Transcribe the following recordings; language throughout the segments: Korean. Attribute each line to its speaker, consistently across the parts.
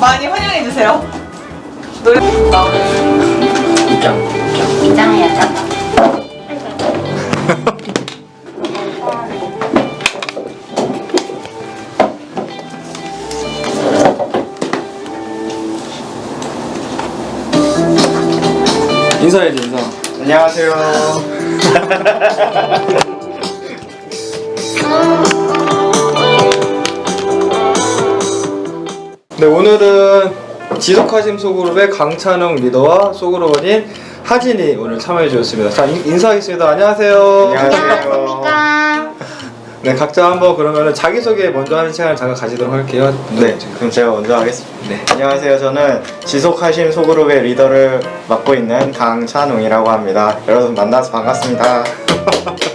Speaker 1: 많이 환영해 주세요. 노래.
Speaker 2: 입장해야죠.
Speaker 3: 인사해야지 인사.
Speaker 4: 안녕하세요.
Speaker 3: 네 오늘은 지속하심 소그룹의 강찬웅 리더와 소그룹원인 하진이 오늘 참여해 주셨습니다. 자 인- 인사하겠습니다. 안녕하세요.
Speaker 2: 안녕하십니까.
Speaker 3: 네 각자 한번 그러면은 자기 소개 먼저 하는 시간을 잠깐 가지도록 할게요.
Speaker 4: 네, 그럼 제가 먼저 하겠습니다.
Speaker 3: 네.
Speaker 4: 안녕하세요. 저는 지속하심 소그룹의 리더를 맡고 있는 강찬웅이라고 합니다. 여러분 만나서 반갑습니다.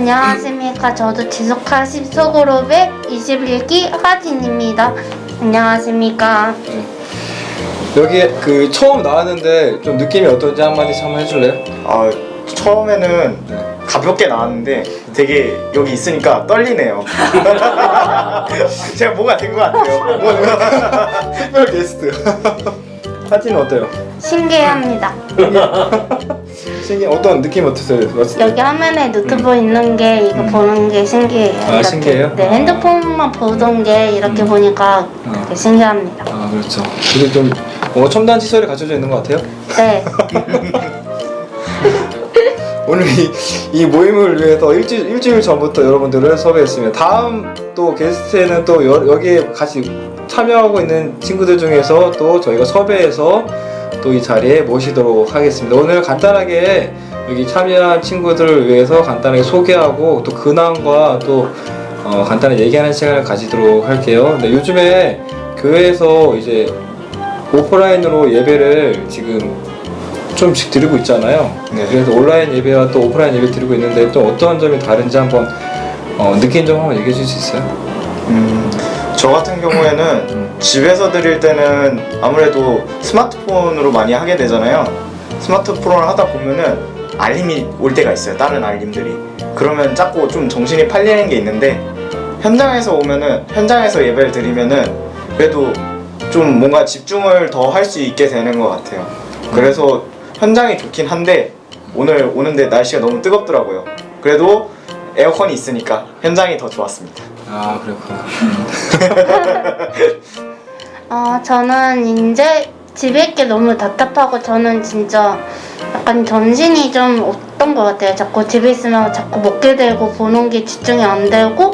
Speaker 2: 안녕하십니까. 저도 지속하십 소그룹의 21기 하진입니다. 안녕하십니까.
Speaker 3: 여기 그 처음 나왔는데 좀 느낌이 어떤지 한마디씩 한번 해줄래요?
Speaker 4: 어, 처음에는
Speaker 3: 네.
Speaker 4: 가볍게 나왔는데 되게 여기 있으니까 떨리네요. 제가 뭐가 된 것 같아요.
Speaker 3: 특별 게스트. 하진은 어때요?
Speaker 2: 신기합니다.
Speaker 3: 신기 어떤 느낌 때?
Speaker 2: 여기 화면에 노트북 있는 게 이거 보는 게 신기해요.
Speaker 3: 아,
Speaker 2: 이렇게.
Speaker 3: 신기해요?
Speaker 2: 네, 핸드폰만 보던 게 이렇게 보니까
Speaker 3: 어.
Speaker 2: 되게 신기합니다.
Speaker 3: 아 그렇죠. 되게 좀 어, 첨단 시설이 갖춰져 있는 것 같아요.
Speaker 2: 네.
Speaker 3: 오늘 이, 이 모임을 위해서 일주일, 일주일 전부터 여러분들을 섭외했습니다. 다음 또 게스트에는 또 여, 여기에 같이 참여하고 있는 친구들 중에서 또 저희가 섭외해서 또 이 자리에 모시도록 하겠습니다. 오늘 간단하게 여기 참여한 친구들을 위해서 간단하게 소개하고 또 근황과 또 어, 간단히 얘기하는 시간을 가지도록 할게요. 근데 요즘에 교회에서 이제 오프라인으로 예배를 지금 좀씩 드리고 있잖아요.
Speaker 4: 네.
Speaker 3: 그래서 온라인 예배와 또 오프라인 예배 드리고 있는데 또 어떤 점이 다른지 한번 어, 느낀 점 한번 얘기해 줄 수 있어요?
Speaker 4: 음, 저 같은 경우에는
Speaker 3: 음.
Speaker 4: 집에서 드릴 때는 아무래도 스마트폰으로 많이 하게 되잖아요. 스마트폰을 하다 보면은 알림이 올 때가 있어요. 다른 알림들이. 그러면 자꾸 좀 정신이 팔리는 게 있는데 현장에서 오면은 현장에서 예배를 드리면은 그래도 좀 뭔가 집중을 더 할 수 있게 되는 것 같아요. 그래서 현장이 좋긴 한데 오늘 오는데 날씨가 너무 뜨겁더라고요. 그래도 에어컨이 있으니까 현장이 더 좋았습니다.
Speaker 3: 아 그렇구나.
Speaker 2: 어, 저는 이제 집에 있기 너무 답답하고 저는 진짜 약간 정신이 좀 없던 것 같아요. 자꾸 집에 있으면 자꾸 먹게 되고 보는 게 집중이 안 되고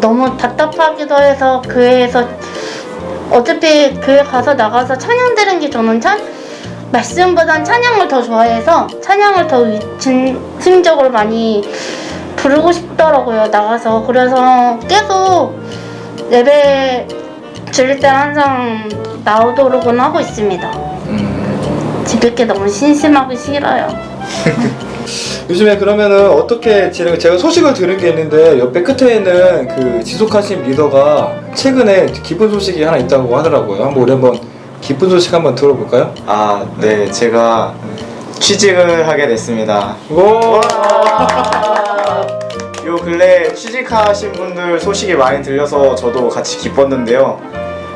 Speaker 2: 너무 답답하기도 해서 교회에서 어차피 교회 가서 나가서 찬양 들은 게 저는 참 말씀보단 찬양을 더 좋아해서 찬양을 더 위- 진심적으로 많이 부르고 싶더라고요 나가서 그래서 계속 예배 드릴 때 항상 나오도록은 하고 있습니다.
Speaker 3: 음.
Speaker 2: 집에 있기 너무 심심하기 싫어요.
Speaker 3: 요즘에 그러면은 어떻게 진행? 제가 소식을 들은 게 있는데 옆에 끝에 있는 그 지속하신 리더가 최근에 기쁜 소식이 하나 있다고 하더라고요. 한번 우리 한번 기쁜 소식 한번 들어볼까요?
Speaker 4: 아, 네, 제가 취직을 하게 됐습니다.
Speaker 3: 오.
Speaker 4: 취직하신 분들 소식이 많이 들려서 저도 같이 기뻤는데요.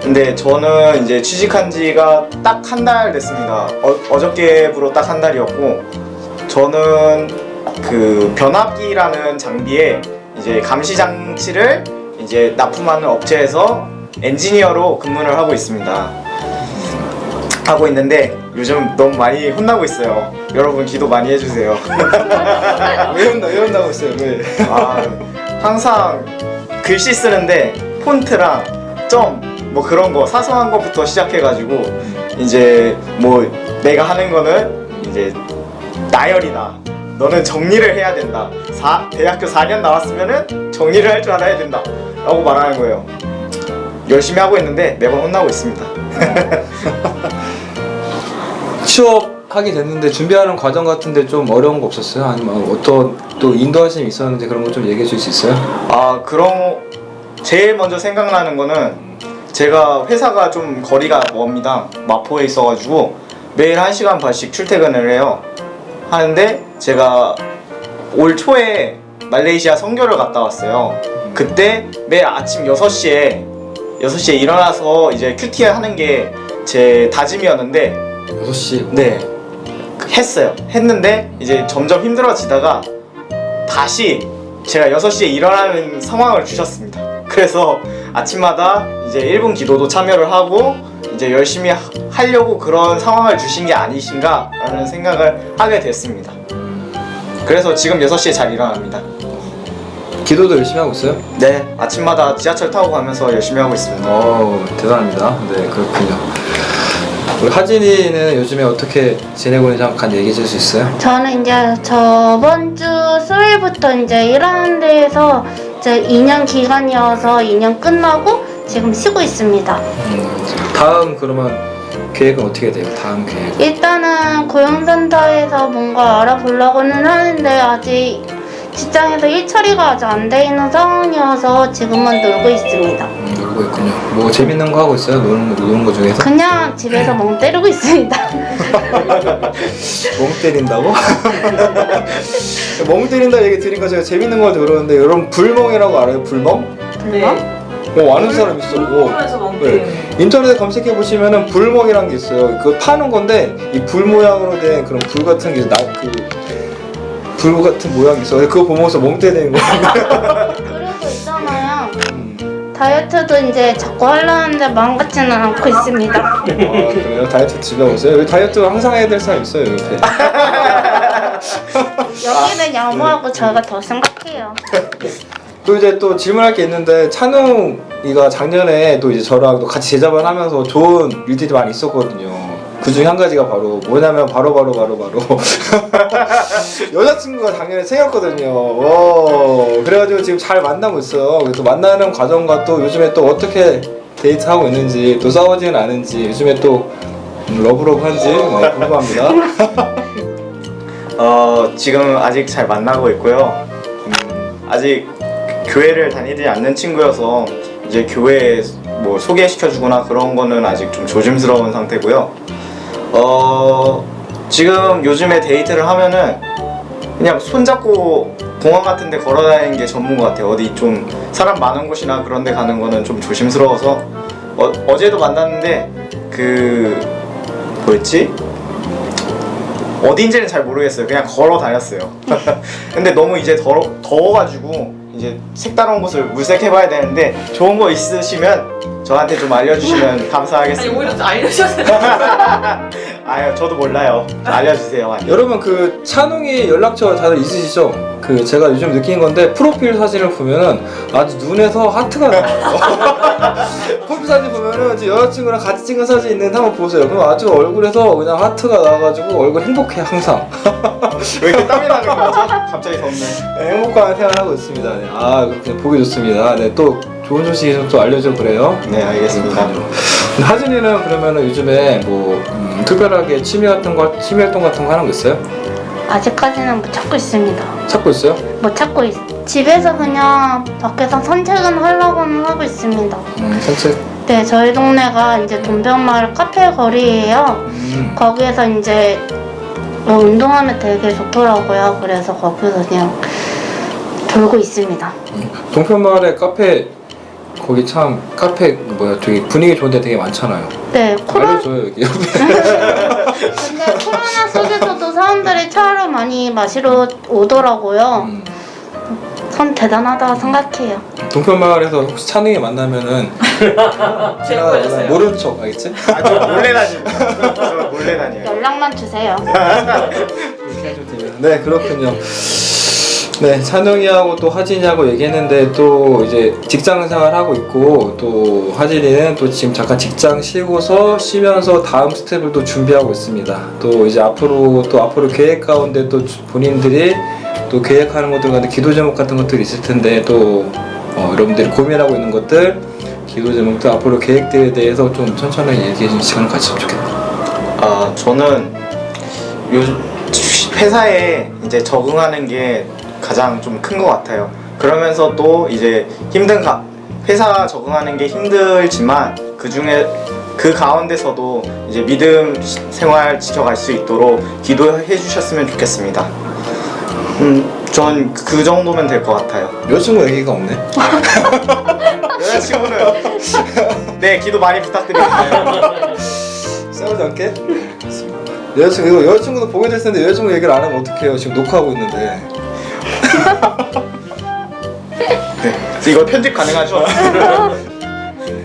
Speaker 4: 근데 저는 이제 취직한 지가 딱 한 달 됐습니다. 어, 어저께부로 딱 한 달이었고, 저는 그 변압기라는 장비에 이제 감시 장치를 이제 납품하는 업체에서 엔지니어로 근무를 하고 있습니다. 하고 있는데 요즘 너무 많이 혼나고 있어요. 여러분 기도 많이 해주세요.
Speaker 3: 왜 혼나? 왜 혼나고 있어요? 왜?
Speaker 4: 아, 항상 글씨 쓰는데 폰트랑 점 뭐 그런 거 사소한 거부터 시작해가지고 이제 뭐 내가 하는 거는 이제 나열이다. 너는 정리를 해야 된다. 사, 대학교 4년 나왔으면은 정리를 할 줄 알아야 된다. 라고 말하는 거예요. 열심히 하고 있는데 매번 혼나고 있습니다.
Speaker 3: 취업 하게 됐는데 준비하는 과정 같은데 좀 어려운 거 없었어요? 아니면 어떤 또 인도하심이 있었는데 그런 거 좀 얘기해 줄 수 있어요?
Speaker 4: 아 그런 제일 먼저 생각나는 거는 제가 회사가 좀 거리가 멉니다. 마포에 있어가지고 매일 1시간 반씩 출퇴근을 해요. 하는데 제가 올 초에 말레이시아 선교를 갔다 왔어요. 그때 매일 아침 6시에 6시에 일어나서 이제 큐티 하는 게 제 다짐이었는데
Speaker 3: 6시?
Speaker 4: 네 했어요 했는데 이제 점점 힘들어지다가 다시 제가 6시에 일어나는 상황을 주셨습니다 그래서 아침마다 이제 1분 기도도 참여를 하고 이제 열심히 하- 하려고 그런 상황을 주신 게 아니신가 라는 생각을 하게 됐습니다 그래서 지금 6시에 잘 일어납니다
Speaker 3: 기도도 열심히 하고 있어요?
Speaker 4: 네 아침마다 지하철 타고 가면서 열심히 하고 있습니다
Speaker 3: 어 대단합니다. 네 그렇군요. 우리 하진이는 요즘에 어떻게 지내고 있는지 잠깐 얘기해 줄 수 있어요?
Speaker 2: 저는 이제 저번 주 수요일부터 이제 일하는 데에서 이제 2년 기간이어서 2년 끝나고 지금 쉬고 있습니다.
Speaker 3: 음, 다음 그러면 계획은 어떻게 돼요? 다음 계획?
Speaker 2: 일단은 고용센터에서 뭔가 알아보려고는 하는데 아직 직장에서 일 처리가 아직 안 돼 있는 상황이어서 지금은 놀고 있습니다.
Speaker 3: 음, 놀고 있군요. 뭐 재밌는 거 하고 있어요? 노는 거, 노는 거 중에서?
Speaker 2: 그냥 집에서 멍 때리고 있습니다.
Speaker 3: 멍 때린다고? 멍 때린다 얘기 들으니까 제가 재밌는 거 들었는데 여러분 불멍이라고 알아요? 불멍?
Speaker 1: 네.
Speaker 3: 어 아는 사람 있어. 어.
Speaker 1: 거.
Speaker 3: 인터넷에 검색해 보시면은 불멍이란 게 있어요. 그거 파는 건데 이 불 모양으로 된 그런 불 같은 게 나 그 불 같은 모양이 있어. 그거 보면서 멍 때리는 거.
Speaker 2: 다이어트도 이제 자꾸 하려는데 마음 같지는 않고 있습니다.
Speaker 3: 아, 그래요? 다이어트 집에 오세요? 여기 다이어트 항상 해야 될 사람 있어요 옆에.
Speaker 2: 여기는 양보하고 저희가 더 심각해요.
Speaker 3: 또 이제 또 질문할 게 있는데 찬웅이가 작년에 또 이제 저랑 또 같이 제자반 하면서 좋은 일들이 많이 있었거든요. 그 중에 한 가지가 바로 뭐냐면 바로 바로 바로 바로 여자친구가 작년에 생겼거든요. 오, 그래가지고 지금 잘 만나고 있어요. 그래서 만나는 과정과 또 요즘에 또 어떻게 데이트하고 있는지 또 싸우지는 않은지 요즘에 또 음, 러브러브한지 네, 궁금합니다.
Speaker 4: 어, 지금 아직 잘 만나고 있고요. 음, 아직 교회를 다니지 않는 친구여서 이제 교회에 뭐 소개시켜주거나 그런 거는 아직 좀 조심스러운 상태고요. 어, 지금 요즘에 데이트를 하면은 그냥 손잡고 공원 같은 데 걸어 다니는 게 전문 것 같아요. 어디 좀 사람 많은 곳이나 그런 데 가는 거는 좀 조심스러워서 어, 어제도 만났는데 그 뭐였지? 어딘지는 잘 모르겠어요. 그냥 걸어 다녔어요. 근데 너무 이제 더러, 더워가지고 이제 색다른 곳을 물색해봐야 되는데 좋은 거 있으시면 저한테 좀 알려주시면
Speaker 1: 아니
Speaker 4: 감사하겠습니다.
Speaker 1: 오히려 좀 알려주셨어요.
Speaker 4: 아유 저도 몰라요. 알려주세요. 많이.
Speaker 3: 여러분 그 찬웅이 연락처 다들 있으시죠? 그 제가 요즘 느낀 건데 프로필 사진을 보면은 아주 눈에서 하트가 나와요. 프로필 사진 보면은 이제 여자친구랑 같이 찍은 사진 있는데 한번 보세요. 그럼 아주 얼굴에서 그냥 하트가 나와가지고 얼굴 행복해 항상.
Speaker 4: 왜 이렇게 땀이 나는 거죠? 갑자기 덥네.
Speaker 3: 네, 행복한 생활하고 있습니다. 네, 아 그렇게 보기 좋습니다. 네, 또 좋은 소식 있으면 또 알려줘 그래요.
Speaker 4: 네 알겠습니다.
Speaker 3: 하진이는 그러면은 요즘에 뭐 음, 특별하게 취미 같은 거 취미 활동 같은 거 하는 거 있어요?
Speaker 2: 아직까지는 못 찾고 있습니다.
Speaker 3: 찾고 있어요?
Speaker 2: 못 찾고 있. 집에서 그냥 밖에서 산책은 하려고는 하고 있습니다.
Speaker 3: 음, 산책.
Speaker 2: 네, 저희 동네가 이제 돈병마을 카페 거리예요.
Speaker 3: 음.
Speaker 2: 거기에서 이제 어, 운동하면 되게 좋더라고요. 그래서 거기서 그냥 돌고 있습니다.
Speaker 3: 동편마을에 카페 거기 참 카페 뭐야 되게 분위기 좋은데 되게 많잖아요.
Speaker 2: 네, 코로나
Speaker 3: 알려줘요 여기 옆에.
Speaker 2: 근데 코로나 속에서도 사람들이 차를 많이 마시러 오더라고요.
Speaker 3: 음,
Speaker 2: 참 대단하다 생각해요.
Speaker 3: 동편마을에서 혹시 찬웅이 만나면은
Speaker 1: 제보해주세요.
Speaker 3: 모른 척 알겠지?
Speaker 4: 아 저 몰래 다닙니다. 저 몰래 다녀요.
Speaker 2: 연락만 주세요.
Speaker 3: 네 그렇군요. 네 찬웅이하고 또 하진이하고 얘기했는데 또 이제 직장 생활 하고 있고 또 하진이는 또 지금 잠깐 직장 쉬고서 쉬면서 다음 스텝을 또 준비하고 있습니다. 또 이제 앞으로 또 앞으로 계획 가운데 또 주- 본인들이 또 계획하는 것들 가운데 기도 제목 같은 것들이 있을 텐데 또 어, 여러분들이 고민하고 있는 것들 기도 제목들 앞으로 계획들에 대해서 좀 천천히 얘기해 주는 시간을 가졌으면 좋겠다.
Speaker 4: 아 저는 요 회사에 이제 적응하는 게 가장 좀 큰 것 같아요. 그러면서 또 이제 힘든 가, 회사 적응하는 게 힘들지만 그 중에 그 가운데서도 이제 믿음 시- 생활 지켜갈 수 있도록 기도해 주셨으면 좋겠습니다. 음, 전 그 정도면 될 것 같아요.
Speaker 3: 여자친구 얘기가 없네.
Speaker 4: 여자친구는 네 기도 많이 부탁드립니다.
Speaker 3: 싸우지 않게? 여자친구 이거 여자친구도 보게 됐을 텐데 여자친구 얘기를 안 하면 어떡해요 지금 녹화하고 있는데
Speaker 4: 네, 이거 편집 가능하죠?
Speaker 3: 네,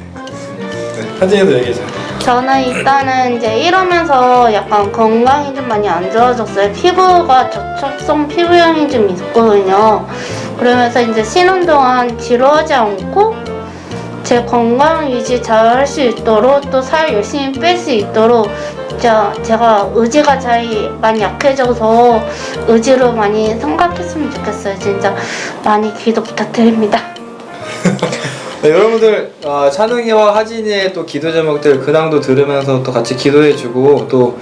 Speaker 3: 한진이도 얘기해줘
Speaker 2: 저는 일단은 이제 이러면서 약간 건강이 좀 많이 안 좋아졌어요. 피부가 저촉성 피부염이 좀 있거든요. 그러면서 이제 쉬는 동안 지루하지 않고 제 건강 유지 잘 할 수 있도록 또 살 열심히 뺄 수 있도록 진짜 제가 의지가 잘 많이 약해져서 의지로 많이 생각했으면 좋겠어요. 진짜 많이 기도 부탁드립니다.
Speaker 3: 네, 여러분들 어, 찬웅이와 하진이의 또 기도 제목들 근황도 들으면서 또 같이 기도해주고 또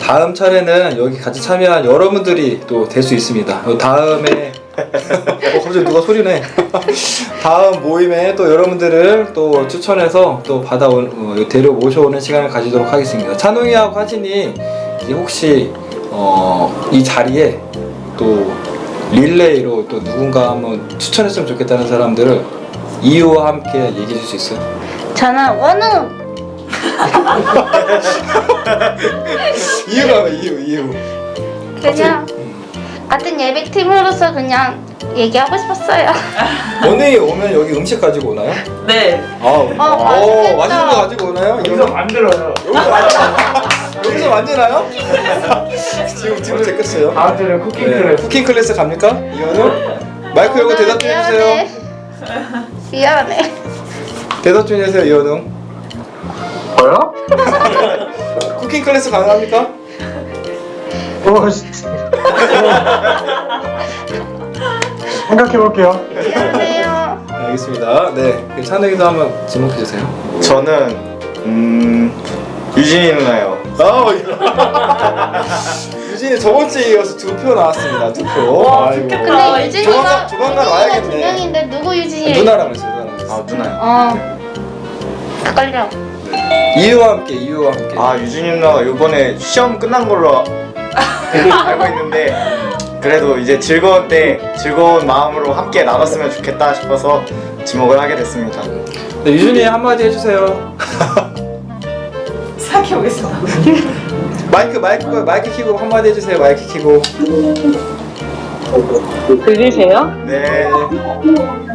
Speaker 3: 다음 차례는 여기 같이 참여한 여러분들이 또 될 수 있습니다. 어, 다음에 어, 갑자기 누가 소리내? 다음 모임에 또 여러분들을 또 추천해서 또 받아오 어, 데려 모셔오는 시간을 가지도록 하겠습니다. 찬웅이하고 하진이 혹시 어, 이 자리에 또 릴레이로 또 누군가 한번 추천했으면 좋겠다는 사람들을 이유와 함께 얘기해 줄 수 있어요?
Speaker 2: 저는 원우
Speaker 3: 이유가 왜 이유 이유
Speaker 2: 그냥 같은 예배팀으로서 그냥 얘기하고 싶었어요.
Speaker 3: 오늘 오면 여기 음식 가지고 오나요?
Speaker 1: 네.
Speaker 3: 아,
Speaker 2: 어, 맛있겠다.
Speaker 3: 맛있는 거 가지고 오나요?
Speaker 5: 여기서 만들어요.
Speaker 3: 여기서 만드나요? 여기서 만드나요? 지금 지금 제꼈어요.
Speaker 5: 다음 주는 쿠킹
Speaker 3: 네,
Speaker 5: 클래스.
Speaker 3: 쿠킹 클래스 갑니까? 이현우? 마이크 열고 대답 좀 해주세요.
Speaker 2: 미안해. 미안해.
Speaker 3: 대답 좀 해주세요, 이현우.
Speaker 5: 뭐요?
Speaker 3: 쿠킹 클래스 가능합니까?
Speaker 5: 어, 씨. 생각해 볼게요.
Speaker 2: 미안해요.
Speaker 3: 네, 알겠습니다. 네, 찬욱이도 한번 지목해 주세요.
Speaker 4: 저는 음 유진이 누나요.
Speaker 3: 아, 유진이 저번 주에 이어서 두 표 나왔습니다. 두 표.
Speaker 1: 와,
Speaker 3: 아이고.
Speaker 2: 근데
Speaker 1: 아,
Speaker 2: 유진이가
Speaker 3: 조만간- 조만간
Speaker 2: 유진이가
Speaker 3: 와야겠네.
Speaker 2: 두 명인데 누구 유진이?
Speaker 3: 누나랑 했어요, 누나랑 했어요.
Speaker 4: 아 누나요.
Speaker 2: 어. 헷갈려.
Speaker 3: 이유와 함께, 이유와 함께.
Speaker 4: 아 유진이 누나가 이번에 시험 끝난 걸로 알고 있는데 그래도 이제 즐거운 때 즐거운 마음으로 함께 나눴으면 좋겠다 싶어서 지목을 하게 됐습니다.
Speaker 3: 네, 유준이 한마디 해주세요.
Speaker 1: 생각해 보겠습니다.
Speaker 3: 마이크 마이크 마이크 키고 한마디 해주세요. 마이크 키고.
Speaker 6: 들리세요?
Speaker 4: 네.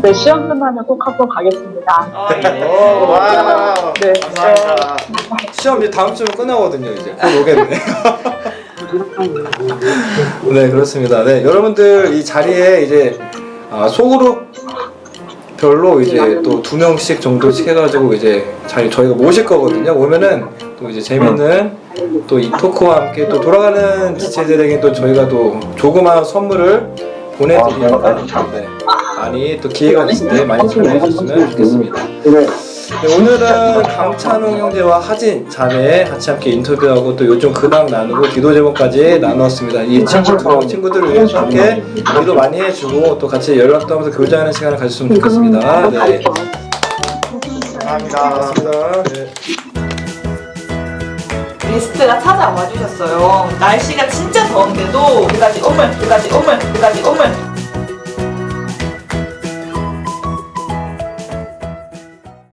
Speaker 6: 네, 시험 끝나면 꼭 한번 가겠습니다.
Speaker 1: 아, 예.
Speaker 3: 오,
Speaker 4: 와.
Speaker 6: 네.
Speaker 4: 감사합니다.
Speaker 3: 시험 이제 다음 주면 끝나거든요. 이제 곧 오겠네. 네 그렇습니다. 네 여러분들 이 자리에 이제 아, 소그룹 별로 이제 또 두 명씩 정도씩 해가지고 이제 자리 저희가 모실 거거든요. 오면은 또 이제 재밌는 또 이 토크와 함께 또 돌아가는 지체들에게 또 저희가 또 조그마한 선물을 보내드리니까 네, 많이 또 기회가 있을 때 많이 참여해 주셨으면 좋겠습니다. 네, 오늘은 강찬웅 형제와 하진 자매 같이 함께 인터뷰하고 또 요즘 근황 나누고 기도 제목까지 나누었습니다. 이 친구 두 친구들을 위해서 함께 기도 많이 해주고 또 같이 연락도 하면서 교제하는 시간을 가졌으면 좋겠습니다. 네.
Speaker 4: 감사합니다.
Speaker 3: 고맙습니다. 네.
Speaker 1: 게스트가 찾아와 주셨어요. 날씨가 진짜 더운데도 그까지 오물, 그까지 오물, 그까지 오물